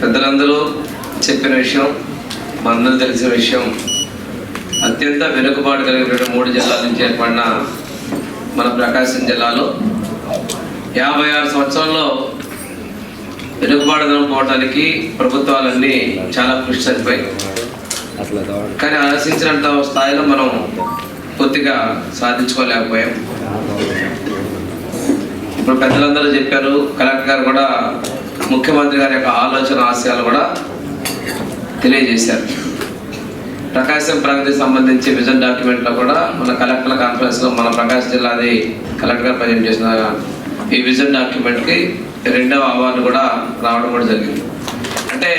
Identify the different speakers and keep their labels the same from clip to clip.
Speaker 1: పెద్దలందరూ చెప్పిన విషయం మనందరూ తెలిసిన విషయం అత్యంత వెనుకబాటు కలిగినటువంటి మూడు జిల్లాల నుంచి ఏర్పడిన మన ప్రకాశం జిల్లాలో యాభై ఆరు సంవత్సరాల్లో వెనుకబాటు పోవడానికి ప్రభుత్వాలన్నీ చాలా కృషి సరిపోయి కానీ ఆలోచించినంత స్థాయిలో మనం పూర్తిగా సాధించుకోలేకపోయాం. ఇప్పుడు పెద్దలందరూ చెప్పారు కలెక్టర్ గారు కూడా ముఖ్యమంత్రి గారి యొక్క ఆలోచన ఆశయాలు కూడా తెలియజేశారు. ప్రకాశం ప్రగతికి సంబంధించి విజన్ డాక్యుమెంట్లో కూడా మన కలెక్టర్ల కాన్ఫరెన్స్లో మన ప్రకాశం జిల్లాది కలెక్టర్ గారు ప్రజెంట్ చేసిన ఈ విజన్ డాక్యుమెంట్కి రెండవ అవార్డు కూడా రావడం కూడా జరిగింది. అంటే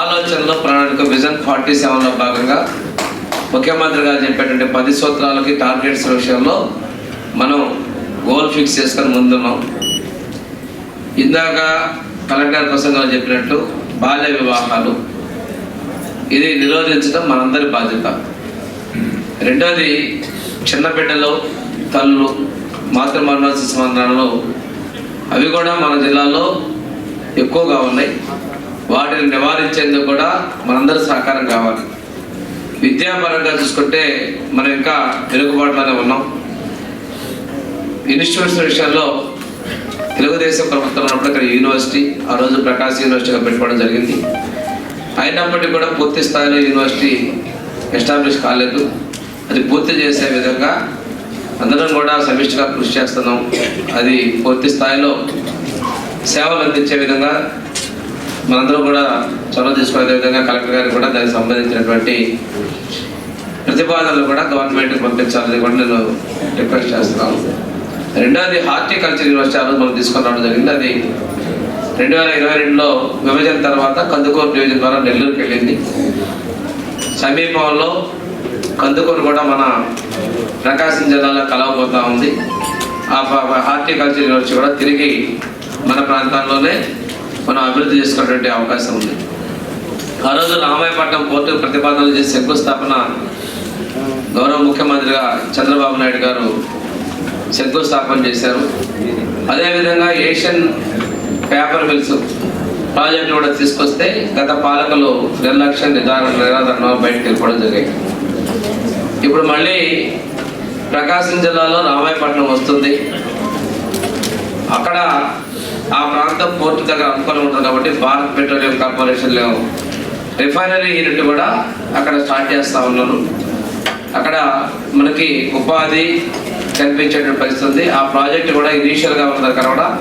Speaker 1: ఆలోచనలో ప్రణాళిక విజన్ ఫార్టీ సెవెన్లో భాగంగా ముఖ్యమంత్రి గారు చెప్పేటువంటి పది సూత్రాలకి టార్గెట్స్ విషయంలో మనం గోల్ ఫిక్స్ చేసుకొని ముందున్నాం. ఇందాక కలెక్టర్ ప్రసంగం చెప్పినట్టు బాల్య వివాహాలు. ఇది నిరోధించడం మనందరి బాధ్యత. రెండోది చిన్న బిడ్డలు తల్లు మాతృ మరణాల అవి కూడా మన జిల్లాలో ఎక్కువగా ఉన్నాయి. వాటిని నివారించేందుకు కూడా మనందరి సహకారం కావాలి. విద్యాపరంగా చూసుకుంటే మనం ఇంకా వెనుకబాటులోనే ఉన్నాం. ఇన్స్టిట్యూట్స్ విషయంలో తెలుగుదేశం ప్రభుత్వం ఉన్నప్పుడు ఇక్కడ యూనివర్సిటీ ఆ రోజు ప్రకాశ్ యూనివర్సిటీగా పెట్టుకోవడం జరిగింది. అయినప్పటికీ కూడా పూర్తి స్థాయిలో యూనివర్సిటీ ఎస్టాబ్లిష్ కాలేదు. అది పూర్తి చేసే విధంగా అందరం కూడా సమిష్టిగా కృషి చేస్తున్నాం. అది పూర్తి స్థాయిలో సేవలు అందించే విధంగా మనందరం కూడా చొరవ తీసుకునే విధంగా కలెక్టర్ గారికి కూడా దానికి సంబంధించినటువంటి ప్రతిపాదనలు కూడా గవర్నమెంట్కి పంపించాలని కూడా నేను రిక్వెస్ట్ చేస్తున్నాను. రెండోది హార్టికల్చర్ యూనివర్సిటీ ఆ రోజు మనం తీసుకున్నాడు జరిగింది. అది రెండు వేల ఇరవై రెండులో విభజన తర్వాత కందుకూరు డివిజన్ ద్వారా నెల్లూరుకి వెళ్ళింది. సమీపంలో కందుకూరు కూడా మన ప్రకాశం జిల్లాలో కలవబోతా ఉంది. ఆ ప- హార్టికల్చర్ యూనివర్సిటీ కూడా తిరిగి మన ప్రాంతాల్లోనే మనం అభివృద్ధి చేసుకునేటువంటి అవకాశం ఉంది. ఆ రోజు రామాయపట్నం పోర్టు ప్రతిపాదనలు చేసి శంకుస్థాపన గౌరవ ముఖ్యమంత్రిగా చంద్రబాబు నాయుడు గారు శంకుస్థాపన చేశారు. అదేవిధంగా ఏషియన్ పేపర్ మిల్స్ ప్రాజెక్టు కూడా తీసుకొస్తే గత పాలకులు నిర్లక్ష్యం నిదారణ నిరాదరణ బయటకు వెళ్ళిపోవడం జరిగాయి ఇప్పుడు మళ్ళీ ప్రకాశం జిల్లాలో రామాయపట్నం వస్తుంది. అక్కడ ఆ ప్రాంతం పోర్టు దగ్గర అనుకూలం ఉంటుంది కాబట్టి భారత్ పెట్రోలియం కార్పొరేషన్లో రిఫైనరీ యూనిట్ కూడా అక్కడ స్టార్ట్ చేస్తా ఉన్నారు. అక్కడ మనకి ఉపాధి కల్పించేటువంటి పరిస్థితి ఉంది. ఆ ప్రాజెక్ట్ కూడా ఇనీషియల్గా ఉన్న దగ్గర కూడా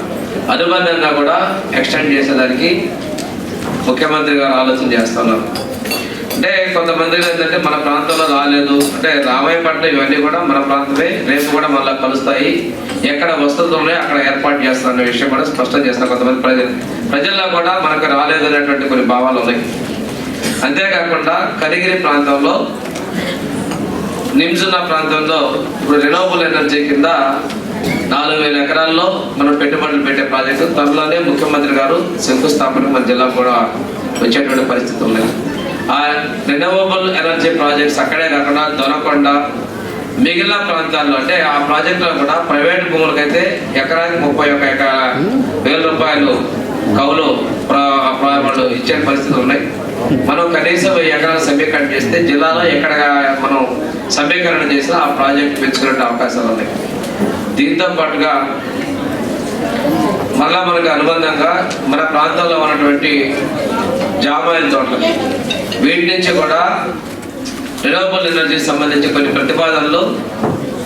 Speaker 1: అనుబంధంగా కూడా ఎక్స్టెండ్ చేసేదానికి ముఖ్యమంత్రి గారు ఆలోచన చేస్తున్నారు. అంటే కొంతమంది ఏంటంటే మన ప్రాంతంలో రాలేదు. అంటే రామాయపట్నం ఇవన్నీ కూడా మన ప్రాంతమే రేపు కూడా మళ్ళీ కలుస్తాయి. ఎక్కడ వసతులు ఉన్నాయో అక్కడ ఏర్పాటు చేస్తారనే విషయం కూడా స్పష్టం చేస్తారు కొంతమంది ప్రజలు. ప్రజల్లో కూడా మనకు రాలేదు అనేటువంటి కొన్ని భావాలు ఉన్నాయి. అంతేకాకుండా కరిగిరి ప్రాంతంలో నిమ్స్ ఉన్న ప్రాంతంలో ఇప్పుడు రెనోవబుల్ ఎనర్జీ కింద నాలుగు వేల ఎకరాల్లో మనం పెట్టుబడులు పెట్టే ప్రాజెక్టు. త్వరలోనే ముఖ్యమంత్రి గారు శంకుస్థాపన మన జిల్లా కూడా వచ్చేటువంటి పరిస్థితి ఉన్నాయి ఆ రెనోవబుల్ ఎనర్జీ ప్రాజెక్ట్స్ అక్కడే కాకుండా దొనకొండ మిగిలిన ప్రాంతాల్లో అంటే ఆ ప్రాజెక్టులో కూడా ప్రైవేట్ భూములకైతే ఎకరానికి ముప్పై ఒక ఎకరా వేల రూపాయలు కౌలు ఇచ్చే పరిస్థితులు ఉన్నాయి. మనం కనీసం వెయ్యి ఎకరాలు సమీకరణ చేస్తే జిల్లాలో ఎక్కడ మనం సమీకరణ చేసినా ఆ ప్రాజెక్ట్ పెంచుకునే అవకాశాలు ఉన్నాయి. దీంతో పాటుగా మళ్ళా మనకు అనుబంధంగా మన ప్రాంతంలో ఉన్నటువంటి జామాయిల తోటలు. వీటి నుంచి కూడా రినవబుల్ ఎనర్జీకి సంబంధించి కొన్ని ప్రతిపాదనలు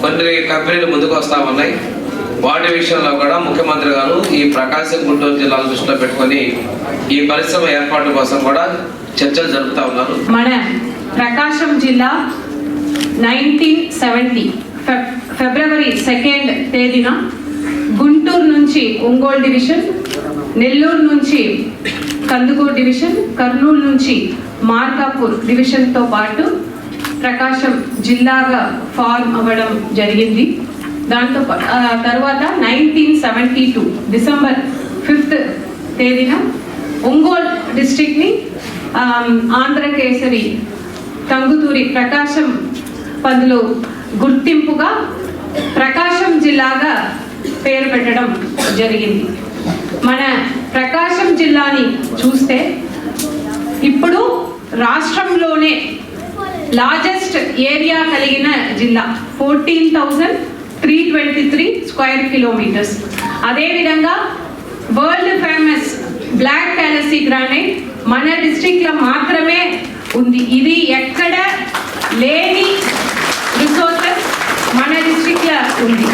Speaker 1: కొన్ని కంపెనీలు ముందుకు వస్తా ఉన్నాయి. వాటి విషయంలో కూడా ముఖ్యమంత్రి గారు ఈ ప్రకాశం గుంటూరు జిల్లాను దృష్టిలో పెట్టుకొని ఈ పరిశ్రమ ఏర్పాటు కోసం కూడా చర్చలు జరుపుతా ఉన్నారు.
Speaker 2: మన ప్రకాశం జిల్లా నైన్టీన్ సెవెంటీ ఫిబ్రవరి సెకండ్ తేదీన గుంటూరు నుంచి ఒంగోలు డివిజన్ నెల్లూరు నుంచి కందుకూరు డివిజన్ కర్నూలు నుంచి మార్కాపూర్ డివిజన్తో పాటు ప్రకాశం జిల్లాగా ఫార్మ్ అవ్వడం జరిగింది. దాంతో తర్వాత nineteen seventy two December fifth తేదీన ఒంగోలు డిస్ట్రిక్ట్ని ఆంధ్రకేసరి ఆంధ్ర కేసరి టంగుతూరి ప్రకాశం పనులు గుర్తింపుగా ప్రకాశం జిల్లాగా పేరు పెట్టడం జరిగింది. మన ప్రకాశం జిల్లాని చూస్తే ఇప్పుడు రాష్ట్రంలోనే లార్జెస్ట్ ఏరియా కలిగిన జిల్లా fourteen thousand three twenty three square kilometres అదేవిధంగా world famous black palace granite మన డిస్ట్రిక్ట్లో మాత్రమే ఉంది. ఇది ఎక్కడ లేని రిసోర్సెస్ మన డిస్ట్రిక్ట్లో ఉంది.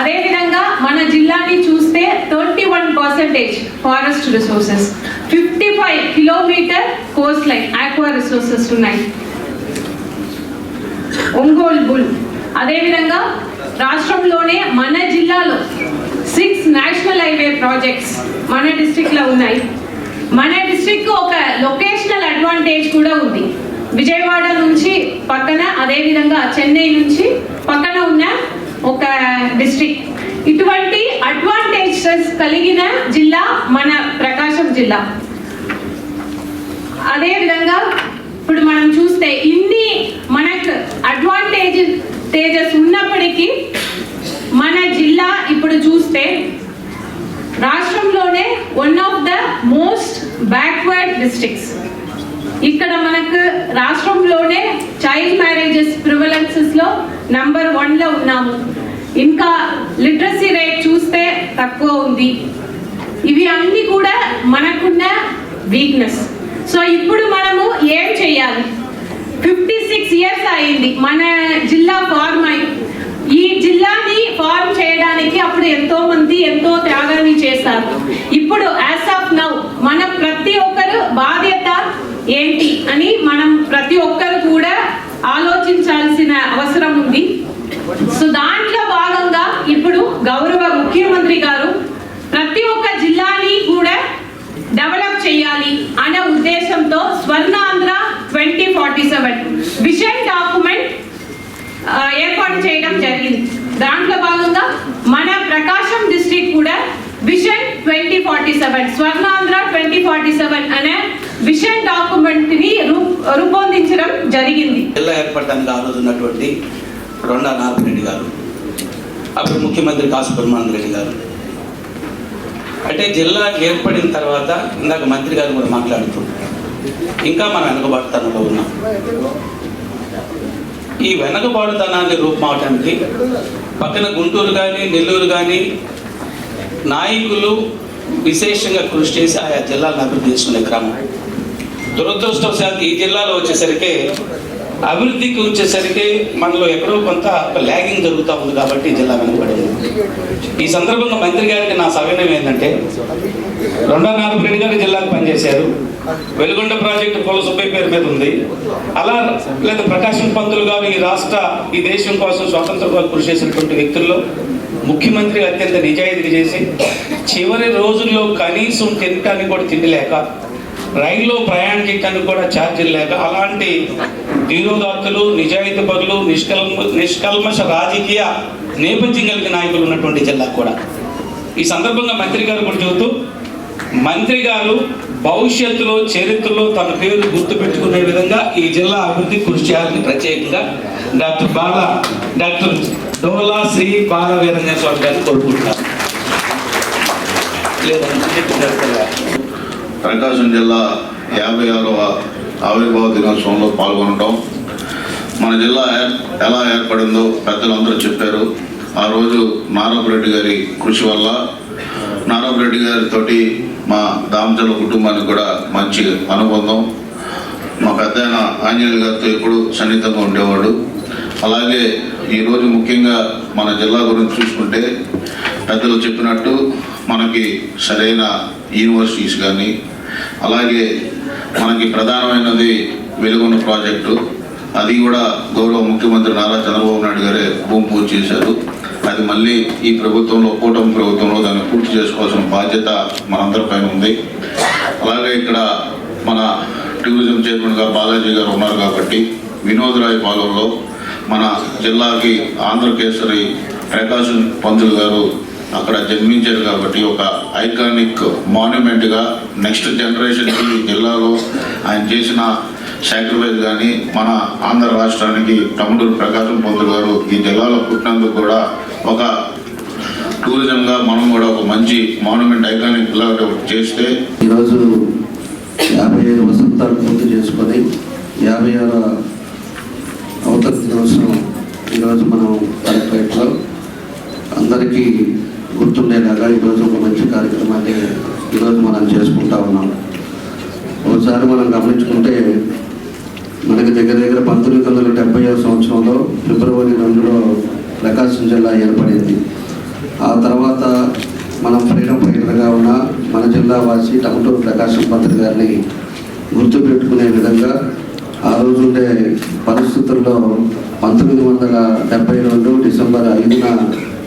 Speaker 2: అదేవిధంగా మన జిల్లాని చూస్తే thirty one percentage forest resources fifty five kilometre coastline aqua resources ఉన్నాయి. ఒంగోల్ బుల్. అదేవిధంగా రాష్ట్రంలోనే మన జిల్లాలో సిక్స్ నేషనల్ హైవే ప్రాజెక్ట్స్ మన డిస్ట్రిక్ట్లో ఉన్నాయి. మన డిస్ట్రిక్ట్ ఒక లొకేషనల్ అడ్వాంటేజ్ కూడా ఉంది. విజయవాడ నుంచి పక్కన అదేవిధంగా చెన్నై నుంచి పక్కన ఉన్న ఒక డిస్ట్రిక్ట్ ఇటువంటి అడ్వాంటేజెస్ కలిగిన జిల్లా మన ప్రకాశం జిల్లా. అదే విధంగా ఇప్పుడు మనం చూస్తే ఇన్ని మనకు అడ్వాంటేజ్ తేజస్ ఉన్నప్పటికీ మన జిల్లా ఇప్పుడు చూస్తే రాష్ట్రంలోనే one of the most backward districts ఇక్కడ మనకు రాష్ట్రంలోనే చైల్డ్ మ్యారేజెస్ ప్రివలెన్సెస్లో నంబర్ వన్లో ఉన్నాము. ఇంకా లిటరసీ రేట్ చూస్తే తక్కువ ఉంది. ఇవి అన్ని కూడా మనకున్న వీక్నెస్ సో ఇప్పుడు మనము ఏం చేయాలి? ఫిఫ్టీ సిక్స్ ఇయర్స్ అయింది. మన జిల్లా ఫార్మ్ అయి ఈ జిల్లాని ఫార్మ్ చేయడానికి అప్పుడు ఎంతో మంది ఎంతో త్యాగాన్ని చేశారు. ఇప్పుడు యాజ్ ఆఫ్ నౌ మన ప్రతి ఒక్కరు బాధ్యత ఏంటి అని మనం ప్రతి ఒక్కరు కూడా ఆలోచించాల్సిన అవసరం ఉంది. సో దాంట్లో భాగంగా ఇప్పుడు గౌరవ ముఖ్యమంత్రి గారు ప్రతి ఒక్క జిల్లాని కూడా డెవలప్ చేయాలి అనే ఉద్దేశంతో Swarnandhra twenty forty seven vision document ఆ, ఏర్పాటు చేయడం జరిగింది. దాంట్లో భాగంగా మన ప్రకాశం డిస్ట్రిక్ట్ కూడా vision twenty forty seven Swarnandhra twenty forty seven అనే విషన్ డాక్యుమెంట్ని రూ- రూపొందించడం జరిగింది.
Speaker 3: జిల్లా ఏర్పడడానికి ఆ రోజు ఉన్నటువంటి రొండా నాగిరెడ్డి గారు అప్పుడు ముఖ్యమంత్రి కాసు బ్రహ్మానంద రెడ్డి గారు. అంటే జిల్లా ఏర్పడిన తర్వాత ఇందాక మంత్రి గారు కూడా మాట్లాడుతూ ఇంకా మనం వెనకబాటుతనంలో ఉన్నాం. ఈ వెనకబాటుతనాన్ని రూపుమావటానికి పక్కన గుంటూరు కానీ నెల్లూరు కానీ నాయకులు విశేషంగా కృషి చేసి ఆయా జిల్లాలను అభివృద్ధి చేసుకునే క్రమం. దురదృష్టవశాత్తు ఈ జిల్లాలో వచ్చేసరికి అభివృద్ధికి వచ్చేసరికి మనలో ఎక్కడో కొంత ఒక ల్యాగింగ్ జరుగుతూ ఉంది కాబట్టి జిల్లా వెనుకబడింది. ఈ సందర్భంగా మంత్రి గారికి నా సవినయం ఏంటంటే రెండో నాలుగు రెడ్డి గారు జిల్లాకు పనిచేశారు. వెలుగొండ ప్రాజెక్టు కుల సుబ్బయ్య పేరు మీద ఉంది. అలా లేదా ప్రకాశం పంతులు గారు ఈ రాష్ట్ర ఈ దేశం కోసం స్వాతంత్ర కోసం కృషి చేసినటువంటి వ్యక్తుల్లో ముఖ్యమంత్రి అత్యంత నిజాయితీ చేసి చివరి రోజుల్లో కనీసం తినటానికి కూడా తిండి లేక రైల్లో ప్రయాణించడానికి కూడా ఛార్జీలు లేక అలాంటి ధీరోదాత్తులు నిజాయితీ పరులు నిష్కల్మ నిష్కల్మష రాజకీయ నేపథ్యం కలిగిన నాయకులు ఉన్నటువంటి జిల్లా కూడా. ఈ సందర్భంగా మంత్రి గారు కూడా చెబుతూ మంత్రి గారు భవిష్యత్తులో చరిత్రలో తన పేరు గుర్తుపెట్టుకునే విధంగా ఈ జిల్లా అభివృద్ధి కృషి చేయాలని ప్రత్యేకంగా డాక్టర్ బాల డాక్టర్ డోలా శ్రీ బాల వీరంజన స్వామి గారిని కోరుకుంటున్నారు లేదంటే
Speaker 4: ప్రకాశం జిల్లా యాభై ఆరవ ఆవిర్భావ దినోత్సవంలో పాల్గొనడం మన జిల్లా ఎలా ఏర్పడిందో పెద్దలందరూ చెప్పారు. ఆ రోజు నారాయణరెడ్డి గారి కృషి వల్ల నారాయణరెడ్డి గారితోటి మా దామచల కుటుంబానికి కూడా మంచి అనుబంధం. మా పెద్ద ఆయన ఆంజనేయులు గారితో ఎప్పుడు సన్నిహితంగా ఉండేవాడు. అలాగే ఈరోజు ముఖ్యంగా మన జిల్లా గురించి చూసుకుంటే పెద్దలు చెప్పినట్టు మనకి సరైన యూనివర్సిటీస్ కానీ అలాగే మనకి ప్రధానమైనది వెలుగున్న ప్రాజెక్టు. అది కూడా గౌరవ ముఖ్యమంత్రి నారా చంద్రబాబు నాయుడు గారే భూమి పూజ చేశారు. అది మళ్ళీ ఈ ప్రభుత్వంలో కూటమి ప్రభుత్వంలో దాన్ని పూర్తి చేసుకోవాల్సిన బాధ్యత మనందరిపైన ఉంది. అలాగే ఇక్కడ మన టూరిజం చైర్మన్గా బాలాజీ గారు ఉన్నారు కాబట్టి వినోదరాయ్ పాలెంలో మన జిల్లాకి ఆంధ్రకేసరి ప్రకాశం పంతులు గారు అక్కడ జన్మించారు కాబట్టి ఒక ఐకానిక్ మాన్యుమెంట్గా నెక్స్ట్ జనరేషన్కి ఈ జిల్లాలో ఆయన చేసిన సాక్రిఫైస్ కానీ మన ఆంధ్ర రాష్ట్రానికి తమ్ముడు ప్రకాశం పంతులు గారు ఈ జిల్లాలో పుట్టినందుకు కూడా ఒక టూరిజంగా మనం కూడా ఒక మంచి మాన్యుమెంట్ ఐకానిక్ లాగా చేస్తే
Speaker 5: ఈరోజు యాభై ఐదు వసంతాలు పూర్తి చేసుకొని యాభై ఆరు అవతల దినోత్సవం ఈరోజు మనం కలెక్టరేట్లో అందరికీ గుర్తుండేలాగా ఈరోజు ఒక మంచి కార్యక్రమాన్ని ఈరోజు మనం చేసుకుంటా ఉన్నాం. ఒకసారి మనం గమనించుకుంటే మనకి దగ్గర దగ్గర పంతొమ్మిది వందల డెబ్బై సంవత్సరంలో ఫిబ్రవరి రెండులో ప్రకాశం జిల్లా ఏర్పడింది. ఆ తర్వాత మనం ఫ్రీడమ్ ఫైటర్గా ఉన్న మన జిల్లా వాసి టమటూరు ప్రకాశం పంతులు గారిని గుర్తుపెట్టుకునే విధంగా ఆ రోజు ఉండే పరిస్థితుల్లో పంతొమ్మిది వందల డెబ్బై రెండు డిసెంబర్ ఐదున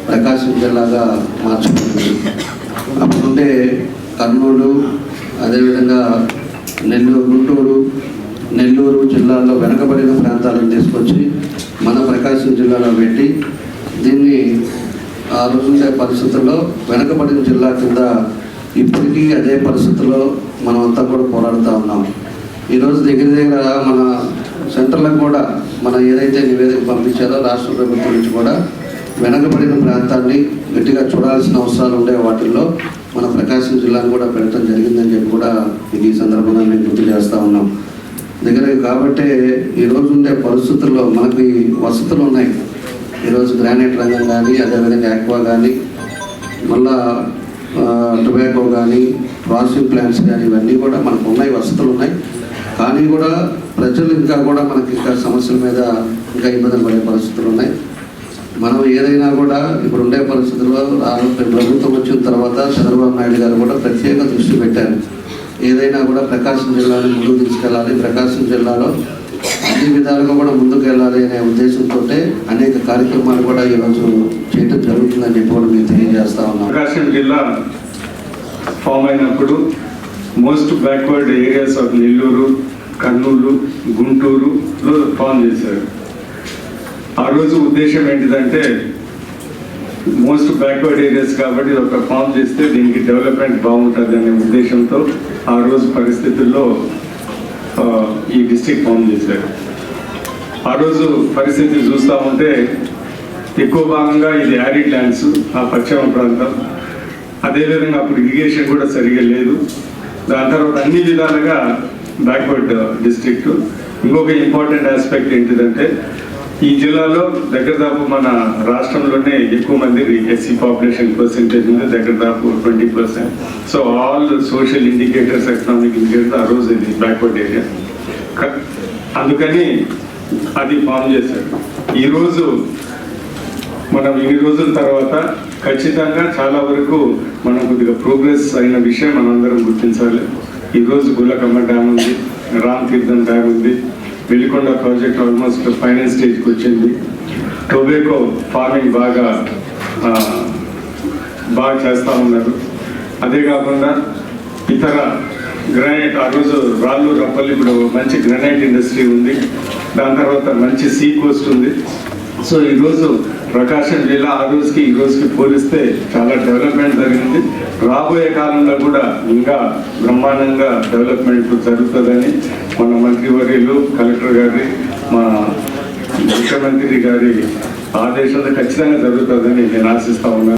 Speaker 5: ప్రకాశం జిల్లాగా మార్చుకుంది అప్పుడుండే కర్నూలు అదేవిధంగా నెల్లూరు గుంటూరు నెల్లూరు జిల్లాలో వెనకబడిన ప్రాంతాలను తీసుకొచ్చి మన ప్రకాశం జిల్లాలో పెట్టి దీన్ని ఆ రోజుండే పరిస్థితుల్లో వెనకబడిన జిల్లా కింద ఇప్పటికీ అదే పరిస్థితుల్లో మనం అంతా కూడా పోరాడుతూ ఉన్నాం. ఈరోజు దగ్గర దగ్గర మన సెంటర్లకు కూడా మన ఏదైతే నివేదిక పంపించారో రాష్ట్ర ప్రభుత్వం నుంచి కూడా వెనకబడిన ప్రాంతాన్ని గట్టిగా చూడాల్సిన అవసరాలు ఉండే వాటిల్లో మన ప్రకాశం జిల్లాను కూడా పెట్టడం జరిగిందని చెప్పి కూడా ఇది ఈ సందర్భంగా మేము గుర్తు చేస్తూ ఉన్నాం. దగ్గర కాబట్టే ఈరోజు ఉండే పరిస్థితుల్లో మనకి వసతులు ఉన్నాయి. ఈరోజు గ్రానైట్ రంగం కానీ అదేవిధంగా యాక్వా కానీ మళ్ళా టొబాకో కానీ ప్రాసెసింగ్ ప్లాంట్స్ కానీ ఇవన్నీ కూడా మనకు ఉన్నాయి వసతులు ఉన్నాయి. కానీ కూడా ప్రజలు ఇంకా కూడా మనకి ఇంకా సమస్యల మీద ఇంకా ఇబ్బందులు పడే పరిస్థితులు ఉన్నాయి. మనం ఏదైనా కూడా ఇప్పుడు ఉండే పరిస్థితుల్లో ప్రభుత్వం వచ్చిన తర్వాత చంద్రబాబు నాయుడు గారు కూడా ప్రత్యేక దృష్టి పెట్టారు. ఏదైనా కూడా ప్రకాశం జిల్లాని ముందుకు తీసుకెళ్ళాలి. ప్రకాశం జిల్లాలో అన్ని విధాలుగా కూడా ముందుకు వెళ్ళాలి అనే ఉద్దేశంతో అనేక కార్యక్రమాలు కూడా ఈరోజు చేయడం జరుగుతుందని చెప్పి కూడా మేము తెలియజేస్తా ఉన్నాం.
Speaker 6: ప్రకాశం జిల్లా ఫామ్ అయినప్పుడు most backward areas of Nellore Kurnool గుంటూరులో ఫామ్ చేశారు. ఆ రోజు ఉద్దేశం ఏంటిదంటే మోస్ట్ బ్యాక్వర్డ్ ఏరియాస్ కాబట్టి ఇది ఒక ఫామ్ చేస్తే దీనికి డెవలప్మెంట్ బాగుంటుంది అనే ఉద్దేశంతో ఆ రోజు పరిస్థితుల్లో ఈ డిస్ట్రిక్ట్ ఫామ్ చేశారు. ఆ రోజు పరిస్థితి చూస్తూ ఉంటే ఎక్కువ భాగంగా ఇది యారిడ్ ల్యాండ్స్ ఆ పశ్చిమ ప్రాంతం. అదేవిధంగా అప్పుడు ఇరిగేషన్ కూడా సరిగా లేదు. దాని తర్వాత అన్ని విధాలుగా బ్యాక్వర్డ్ డిస్ట్రిక్ట్ ఇంకొక ఇంపార్టెంట్ ఆస్పెక్ట్ ఏంటిదంటే ఈ జిల్లాలో దగ్గర దాపు మన రాష్ట్రంలోనే ఎక్కువ మంది ఎస్సీ పాపులేషన్ పర్సెంటేజ్ ఉంది దగ్గర దాపు twenty percent so all social indicators economic indicators ఆ రోజు ఇది బ్యాక్వర్డ్ ఏరియా అందుకని అది ఫామ్ చేశారు. ఈరోజు మనం ఇన్ని రోజుల తర్వాత ఖచ్చితంగా చాలా వరకు మనం కొద్దిగా ప్రోగ్రెస్ అయిన విషయం మనందరం గుర్తించాలి. ఈరోజు గులకమ్మ డ్యామ్ ఉంది రామ్ తీర్థం డ్యామ్ ఉంది వెలికొండ ప్రాజెక్ట్ ఆల్మోస్ట్ ఫైనల్ స్టేజ్కి వచ్చింది. టొబాకో ఫార్మింగ్ బాగా బాగా చేస్తూ ఉన్నారు. అదే కాకుండా ఇతర గ్రానైట్ ఆ రోజు రాళ్ళు రప్పలు ఇప్పుడు మంచి గ్రానైట్ ఇండస్ట్రీ ఉంది. దాని తర్వాత మంచి సీ కోస్ట్ ఉంది. సో ఈరోజు ప్రకాశం జిల్లా ఆ రోజుకి ఈ రోజుకి పోలిస్తే చాలా డెవలప్మెంట్ జరిగింది. రాబోయే కాలంలో కూడా ఇంకా బ్రహ్మాండంగా డెవలప్మెంట్ జరుగుతుందని మన మంత్రివర్యులు కలెక్టర్ గారి మా ముఖ్యమంత్రి గారి ఆదేశాలు ఖచ్చితంగా జరుగుతుందని నేను ఆశిస్తా ఉన్నాను.